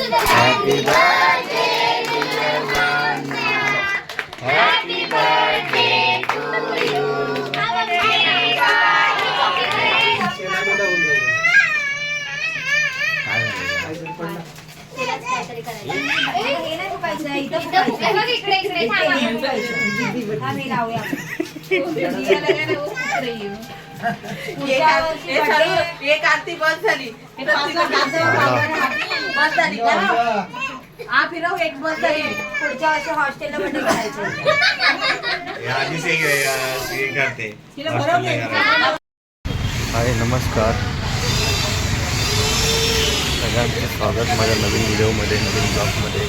Happy birthday, dear Monia. Happy birthday to you. एक आरती बस झाली बस झाली का? हा फिरव एक बस झाली. पुढच्या वर्षी हॉस्टेलला करायचं हे हे. हाय नमस्कार. सगळ्यांचे स्वागत माझ्या नवीन व्हिडिओमध्ये नवीन ब्लॉगमध्ये.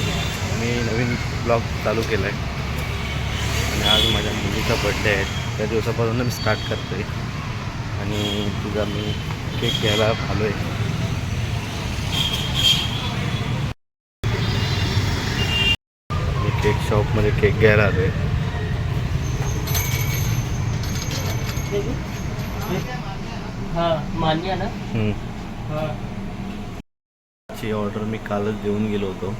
मी नवीन ब्लॉग चालू केला आहे आणि आज माझ्या मुलीचा बड्डे आहे. त्या दिवसापासून मी स्टार्ट करतो आहे आणि तुझा मी केक घ्यायला आलो आहे मी केक घ्यायला आलो हा. हा. ची ऑर्डर मी कालच देऊन गेलो होतो.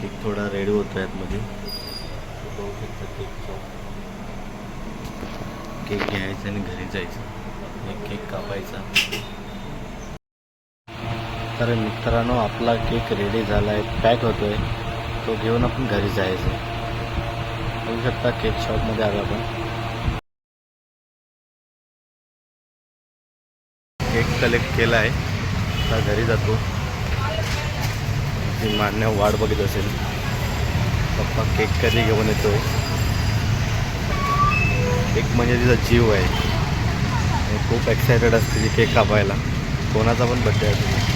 केक थोडा रेडी होतो यातमध्ये बघू शकता केकचा केक घ्यायचा आणि घरी जायचं. केक कापायचा. तर मित्रांनो आपला केक रेडी झाला आहे पॅक होतो आहे तो घेऊन आपण घरी जायचं. बघू शकता केक शॉपमध्ये आलो आपण. केक कलेक्ट केला आहे. आता घरी जातो. ती मान्य वाट बघत असेल. पप्पा केक कधी घेऊन येतो एक म्हणजे तिचा जीव आहे. खूप एक्सायटेड असते ती केक कापायला. कोणाचा पण बड्डे आहे तुम्ही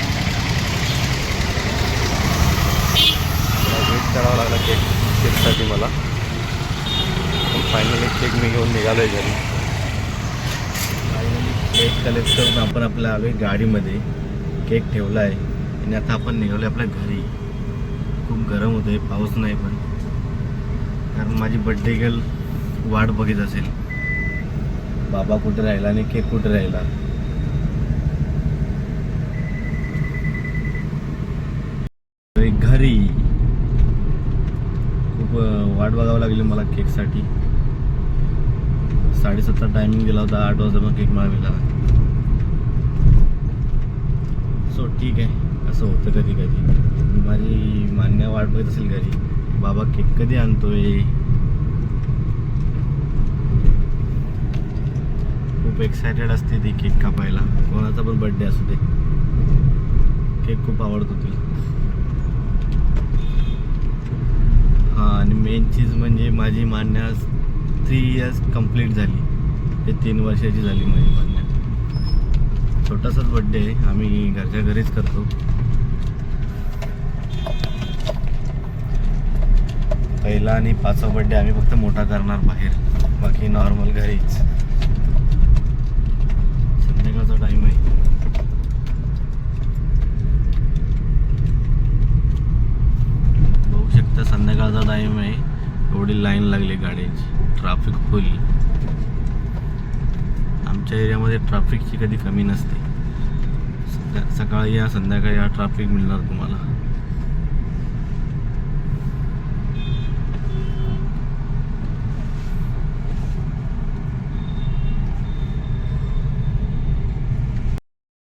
वेट करावा लागला केक केकसाठी मला. पण फायनली केक मी घेऊन निघालो आहे घरी. फायनली केक कलेक्ट करून आपण आपल्या आलो गाडीमध्ये. केक ठेवला आहे आणि आता आपण निघालो आपल्या घरी. खूप गरम होतं आहे पाऊस नाही पण. कारण माझी बड्डे गर्ल वाट बघत असेल. बाबा कुठे राहिला आणि केक कुठे राहिला? घरी. वाट बघावं लागली मला केकसाठी. साडेसातचा टायमिंग दिला होता आठ वाजता मग केक मला मिळाला. सो ठीक आहे. असं होतं कधी कधी. माझी मान्य वाट बघत असेल घरी. बाबा केक कधी आणतोय? खूप एक्सायटेड असते ती केक कापायला. कोणाचा पण बड्डे असू दे. केक खूप आवडतो तिला हां आणि मेन चीज म्हणजे माझी मान्या थ्री इयर्स कंप्लीट झाली. ते तीन वर्षाची झाली माझी मान्या. छोटासाच बड्डे आहे. आम्ही घरच्या घरीच करतो. पहिला आणि पाचवा बड्डे आम्ही फक्त मोठा करणार बाहेर. बाकी नॉर्मल घरीच. संध्याकाळचा टाईम आहे. आता संध्याकाळचा टाइम आहे. एवढी लाईन लागली गाड्यांची ट्राफिक फुल आमच्या एरियामध्ये ट्राफिकची कधी कमी नसते. सकाळी या संध्याकाळी या ट्राफिक मिळणार तुम्हाला.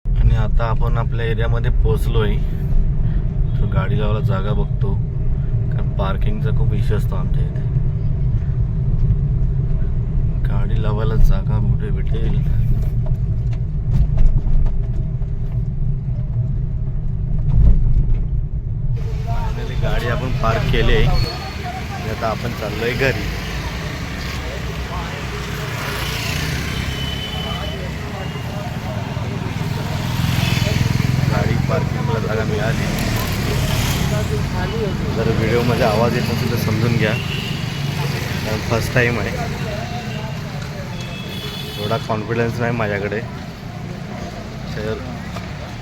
आणि आता आपण आपल्या एरियामध्ये पोचलो आहे तो गाडी लावायला जागा बघतो पार्किंगचा खूप इश्यू असतो आमच्या इथे. गाडी लावायला जागा कुठे भेटेल. गाडी आपण पार्क केली आहे. आता आपण चाललोय घरी. गाडी पार्किंगला जागा मिळाली. जर व्हिडिओमध्ये आवाज येत असेल तर समजून घ्या. कारण फर्स्ट टाईम आहे. एवढा कॉन्फिडन्स नाही माझ्याकडे. तर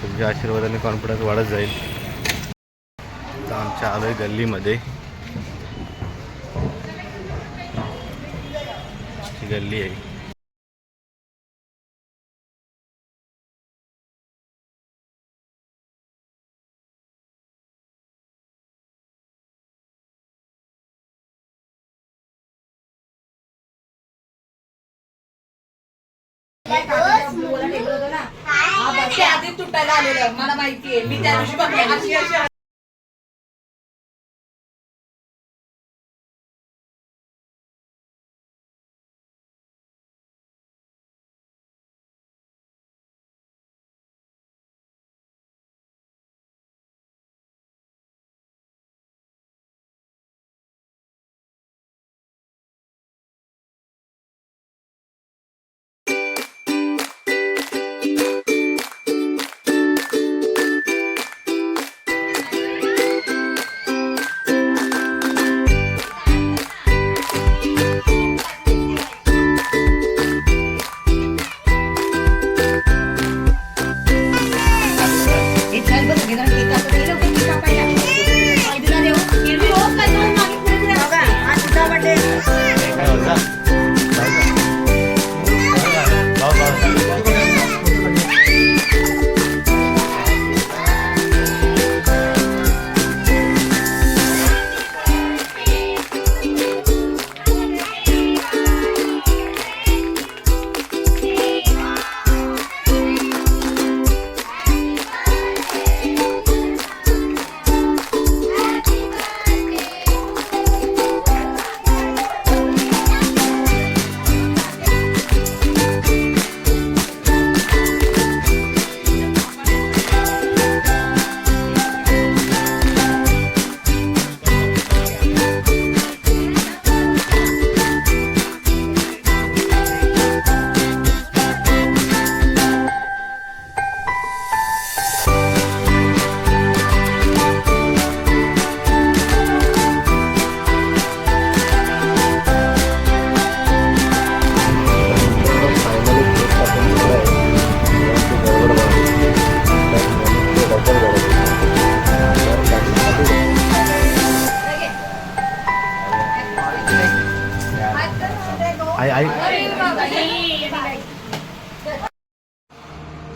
तुमच्या आशीर्वादाने कॉन्फिडन्स वाढत जाईल. तर आमच्या आलोय गल्लीमध्ये. गल्ली आहे. आधी तुटायला आलेलं मला माहितीये. मी त्या दिवशी बघते अशी अशी हे चल बघ, हे जरा केक कापू दे, लवकर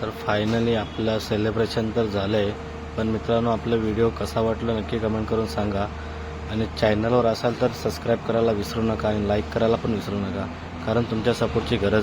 तर फायनली आपलं सेलिब्रेशन तर झालं आहे पण मित्रांनो आपला व्हिडिओ कसा वाटला नक्की कमेंट करून सांगा. आणि चॅनलवर असाल तर सबस्क्राईब करायला विसरू नका आणि लाईक करायला पण विसरू नका. कारण तुमच्या सपोर्टची गरज